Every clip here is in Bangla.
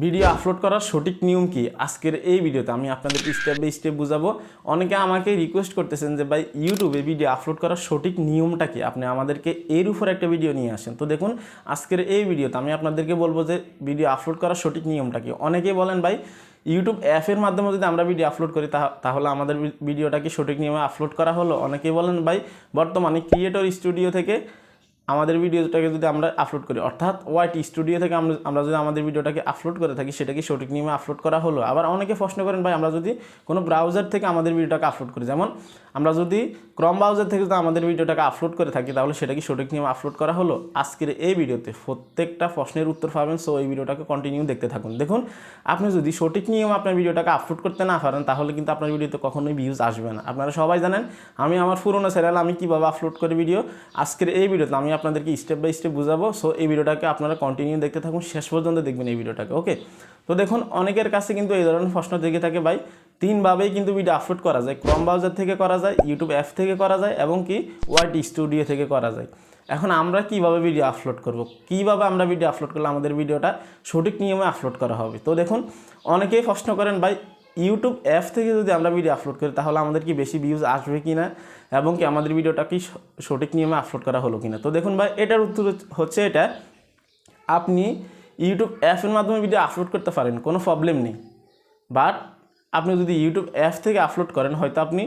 ভিডিও আপলোড করার সঠিক নিয়ম কি? আজকের এই ভিডিওতে আমি আপনাদের স্টেপ বাই স্টেপ বুঝাবো। অনেকে আমাকে রিকোয়েস্ট করতেছেন যে, ভাই ইউটিউবে ভিডিও আপলোড করার সঠিক নিয়মটা কি? আপনি আমাদেরকে এর উপর একটা ভিডিও নিয়ে আসেন। তো দেখুন, আজকের এই ভিডিওতে আমি আপনাদেরকে বলব যে ভিডিও আপলোড করার সঠিক নিয়মটা কি? অনেকেই বলেন, ভাই ইউটিউব অ্যাপের মাধ্যমে যদি আমরা ভিডিও আপলোড করি তাহলে আমাদের ভি- ভিডিওটা কি সঠিক নিয়মে আপলোড করা হলো? অনেকেই বলেন, ভাই, বর্তমানে ক্রিয়েটর স্টুডিও থেকে আমাদের ভিডিওটাকে যদি আমরা আপলোড করি, অর্থাৎ ওয়াইটি স্টুডিও থেকে আমরা আমরা যদি আমাদের ভিডিওটাকে আপলোড করে থাকি, সেটাকে সঠিক নিয়মে আপলোড করা হলো। আবার অনেকে প্রশ্ন করেন, ভাই, আমরা যদি কোনো ব্রাউজার থেকে আমাদের ভিডিওটাকে আপলোড করি, যেমন আমরা যদি ক্রম ব্রাউজার থেকে যদি আমাদের ভিডিওটাকে আপলোড করে থাকি, তাহলে সেটা কি সঠিক নিয়মে আপলোড করা হলো? আজকের এই ভিডিওতে প্রত্যেকটা প্রশ্নের উত্তর পাবেন সো এই ভিডিওটাকে কন্টিনিউ দেখতে থাকুন। দেখুন, আপনি যদি সঠিক নিয়মে আপনার ভিডিওটাকে আপলোড করতে না পারেন, তাহলে কিন্তু আপনার ভিডিওতে কখনোই ভিউজ আসবে না। আপনারা সবাই জানেন, আমি আমার পুরোনো চ্যানেল আমি কীভাবে আপলোড করি ভিডিও আজকের এই ভিডিওতে আমি আপনাদেরকে স্টেপ বাই স্টেপ বুঝাবো। সো এই ভিডিওটাকে আপনারা কন্টিনিউ দেখতে থাকুন। শেষ পর্যন্ত দেখবেন এই ভিডিওটাকে ওকে তো দেখুন, অনেকের কাছে কিন্তু এই ধরনের প্রশ্ন থেকে থাকে, ভাই, তিনভাবেই কিন্তু ভিডিও আপলোড করা যায়। ক্রম ব্রাউজার থেকে করা যায় ইউটিউব অ্যাপ থেকে করা যায়, এবং কি ওয়াইটি স্টুডিও থেকে করা যায়। এখন আমরা কীভাবে ভিডিও আপলোড করব? কীভাবে আমরা ভিডিও আপলোড করলে আমাদের ভিডিওটা সঠিক নিয়মে আপলোড করা হবে? তো দেখুন, অনেকেই প্রশ্ন করেন, ভাই ইউটিউব অ্যাপ থেকে যদি আমরা ভিডিও আপলোড করি, তাহলে আমাদের কি বেশি ভিউজ আসবে কি না? এবং কি আমাদের ভিডিওটা কি সঠিক নিয়মে আপলোড করা হলো কি না? তো দেখুন ভাই, এটার উত্তর হচ্ছে এটা, আপনি ইউটিউব অ্যাপের মাধ্যমে ভিডিও আপলোড করতে পারেন, কোনো প্রবলেম নেই। বাট আপনি যদি ইউটিউব অ্যাপ থেকে আপলোড করেন, হয়তো আপনি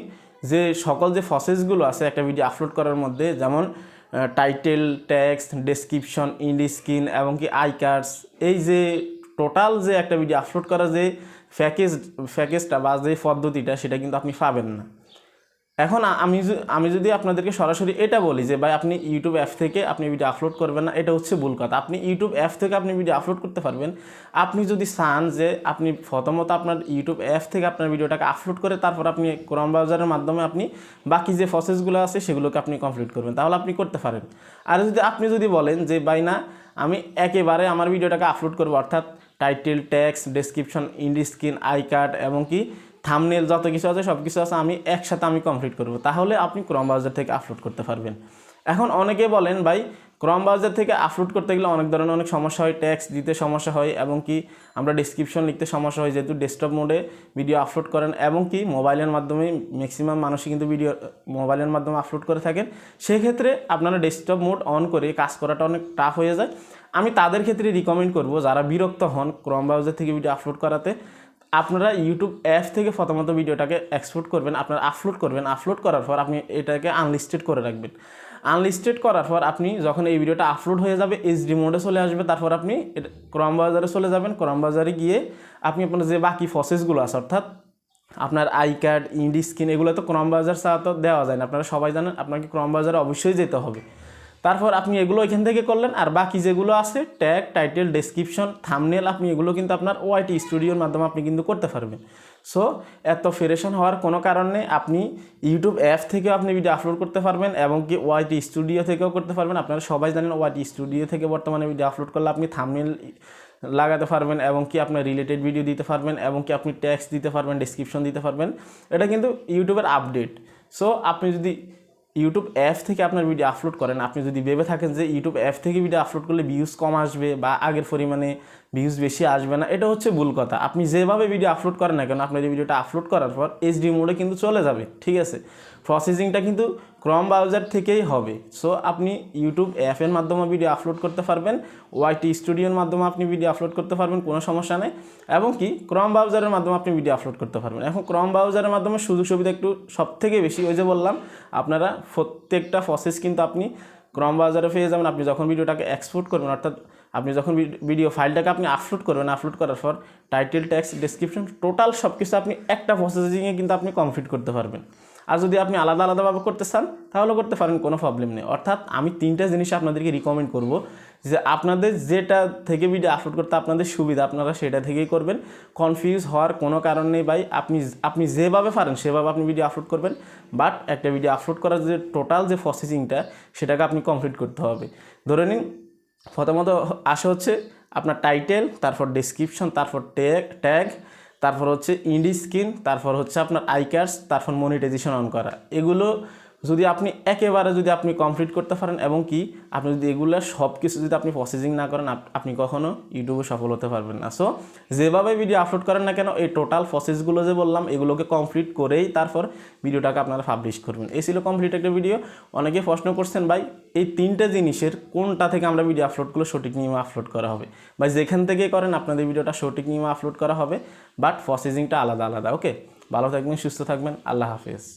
যে সকল যে প্রসেসগুলো আছে একটা ভিডিও আপলোড করার মধ্যে, যেমন title tags description end screen এবং কি আই কার্ডস এই যে টোটাল যে একটা ভিডিও আপলোড করার যে প্যাকেজ প্যাকেজটা বা যে পদ্ধতিটা, সেটা কিন্তু আপনি পাবেন না। এখন আমি আমি যদি আপনাদেরকে সরাসরি এটা বলি যে, ভাই, আপনি ইউটিউব অ্যাপ থেকে আপনি ভিডিও আপলোড করবেন না, এটা হচ্ছে ভুল কথা। আপনি ইউটিউব অ্যাপ থেকে আপনি ভিডিও আপলোড করতে পারবেন। আপনি যদি চান যে, আপনি প্রথমত আপনার ইউটিউব অ্যাপ থেকে আপনার ভিডিওটাকে আপলোড করে তারপর আপনি ক্রম ব্রাউজারের মাধ্যমে আপনি বাকি যে প্রসেসগুলো আছে, সেগুলোকে আপনি কমপ্লিট করবেন। তাহলে আপনি করতে পারেন। আর যদি, আপনি যদি বলেন যে, ভাই, না, আমি একেবারে আমার ভিডিওটাকে আপলোড করব, অর্থাৎ title tags description end screen I card এবং কি থামনেল যত কিছু আছে সব কিছু আছে আমি একসাথে আমি কমপ্লিট করব। তাহলে আপনি ক্রম থেকে আপলোড করতে পারবেন। এখন অনেকে বলেন, ভাই ক্রম ব্রাউজার থেকে আপলোড করতে গেলে অনেক ধরনের অনেক সমস্যা হয় ট্যাক্স দিতে সমস্যা হয় এবং কি আমরা ডিসক্রিপশন লিখতে সমস্যা হয়। যেহেতু ডেস্কটপ মোডে ভিডিও আপলোড করেন এবং কি মোবাইলের মাধ্যমে ম্যাক্সিমাম মানুষই কিন্তু ভিডিও মোবাইলের মাধ্যমে আপলোড করে থাকেন, সেক্ষেত্রে আপনারা ডেস্কটপ মোড অন করে কাজ করাটা অনেক টাফ হয়ে যায়। আমি তাদের ক্ষেত্রে রিকমেন্ড করব, যারা বিরক্ত হন ক্রম ব্রাউজার থেকে ভিডিও আপলোড করাতে, আপনারা ইউটিউব অ্যাপ থেকে প্রথমত ভিডিওটাকে এক্সপোর্ট করবেন, আপনারা আপলোড করবেন আপলোড করার পর আপনি এটাকে আনলিস্টেড করে রাখবেন। আনলিস্টেড করার পর আপনি যখন এই ভিডিওটা আপলোড হয়ে যাবে এইচডি মোডে চলে আসবে, তারপর আপনি ক্রম বাজারে চলে যাবেন। ক্রম বাজারে গিয়ে আপনি আপনার যে বাকি প্রসেসগুলো আছে, অর্থাৎ আপনার আই কার্ড ইন্ডি স্ক্রিন এগুলো তো ক্রম বাজার ছাড়া তো দেওয়া যায় না। আপনারা সবাই জানেন, আপনাকে ক্রম বাজারে অবশ্যই যেতে হবে। তারপর আপনি এগুলো এখান থেকে করলেন, আর বাকি যেগুলো আছে ট্যাগ টাইটেল ডেসক্রিপশন থামনেল আপনি এগুলো কিন্তু আপনার ওয়াইটি স্টুডিওর মাধ্যমে আপনি কিন্তু করতে পারবেন। সো এত ফেরেশন হওয়ার কোনো কারণ আপনি ইউটিউব অ্যাপ থেকেও আপনি ভিডিও আপলোড করতে পারবেন এবং কি ওয়াইটি স্টুডিও থেকেও করতে পারবেন। আপনারা সবাই জানেন ওয়াইটি স্টুডিও থেকে বর্তমানে ভিডিও আপলোড করলে আপনি থামনেল লাগাতে পারবেন এবং কি আপনার রিলেটেড ভিডিও দিতে পারবেন এবং কি আপনি ট্যাক্স দিতে পারবেন ডেসক্রিপশন দিতে পারবেন। এটা কিন্তু ইউটিউবের আপডেট সো আপনি যদি ইউটিউব অ্যাপ থেকে আপনার ভিডিও আপলোড করেন। আপনি যদি ভেবে থাকেন যে ইউটিউব অ্যাপ থেকে ভিডিও আপলোড করলে ভিউজ কম আসবে বা আগের পরিমাণে ভিউজ বেশি আসবে না, এটা হচ্ছে ভুল কথা। আপনি যেভাবে ভিডিও আপলোড করেন না কেন, আপনার ভিডিওটা আপলোড করার পর এইচডি মোডে কিন্তু চলে যাবে, ঠিক আছে? প্রসেসিংটা কিন্তু ক্রম ব্রাউজার থেকেই হবে। সো আপনি ইউটিউব অ্যাপের মাধ্যমে ভিডিও আপলোড করতে পারবেন ওয়াইটি স্টুডিওর মাধ্যমে আপনি ভিডিও আপলোড করতে পারবেন, কোনো সমস্যা নেই। এবং কি ক্রম ব্রাউজারের মাধ্যমে আপনি ভিডিও আপলোড করতে পারবেন। এখন ক্রম ব্রাউজারের মাধ্যমে সুযোগ সুবিধা একটু সব থেকে বেশি, ওই যে বললাম, আপনারা প্রত্যেকটা প্রসেস কিন্তু আপনি ক্রম ব্রাউজারে পেয়ে যাবেন। আপনি যখন ভিডিওটাকে এক্সপোর্ট করবেন, অর্থাৎ আপনি যখন ভিড- ভিডিও ফাইলটাকে আপনি আপলোড করবেন আপলোড করার পর টাইটেল ট্যাক্স ডেসক্রিপশন টোটাল সব কিছু আপনি একটা প্রসেসিংয়ে কিন্তু আপনি কমপ্লিট করতে পারবেন। আর যদি আপনি আলাদা আলাদাভাবে করতে চান, তাহলে করতে পারেন, কোনো প্রবলেম নেই। অর্থাৎ আমি তিনটা জিনিস আপনাদেরকে রিকমেন্ড করব, যে আপনাদের যেটা থেকে ভিডিও আপলোড করতে আপনাদের সুবিধা, আপনারা সেটা থেকেই করবেন। কনফিউজ হওয়ার কোনো কারণ নেই ভাই, আপনি আপনি যেভাবে পারেন, সেভাবে আপনি ভিডিও আপলোড করবেন। বাট একটা ভিডিও আপলোড করার যে টোটাল যে প্রসেসিংটা সেটাকে আপনি কমপ্লিট করতে হবে। ধরে নিন, প্রথমত আসে হচ্ছে আপনার টাইটেল তারপর ডেসক্রিপশন তারপর ট্যাগ ট্যাগ তারপর হচ্ছে ইন্ডি স্ক্রিন তারপর হচ্ছে আপনার আইকার্স তারপর মনিটাইজেশন অন করা। এগুলো যদি আপনি একেবারে যদি আপনি কমপ্লিট করতে পারেন এবং কি, আপনি যদি এগুলো সব কিছু যদি আপনি প্রসেসিং না করেন আপনি কখনো ইউটিউবে সফল হতে পারবেন না। সো যেভাবে ভিডিও আপলোড করেন না কেন, এই টোটাল প্রসেসগুলো যে বললাম, এগুলোকে কমপ্লিট করেই তারপর ভিডিওটাকে আপনারা পাবলিশ করবেন। এই ছিল কমপ্লিট একটা ভিডিও অনেকে প্রশ্ন করছেন, ভাই, এই তিনটে জিনিসের কোনটা থেকে আমরা ভিডিও আপলোড করলে সঠিক নিয়মে আপলোড করা হবে? বা যেখান থেকে করেন, আপনাদের ভিডিওটা সঠিক নিয়মে আপলোড করা হবে বাট প্রসেসিংটা আলাদা আলাদা ওকে ভালো থাকবেন, সুস্থ থাকবেন, আল্লাহ হাফেজ।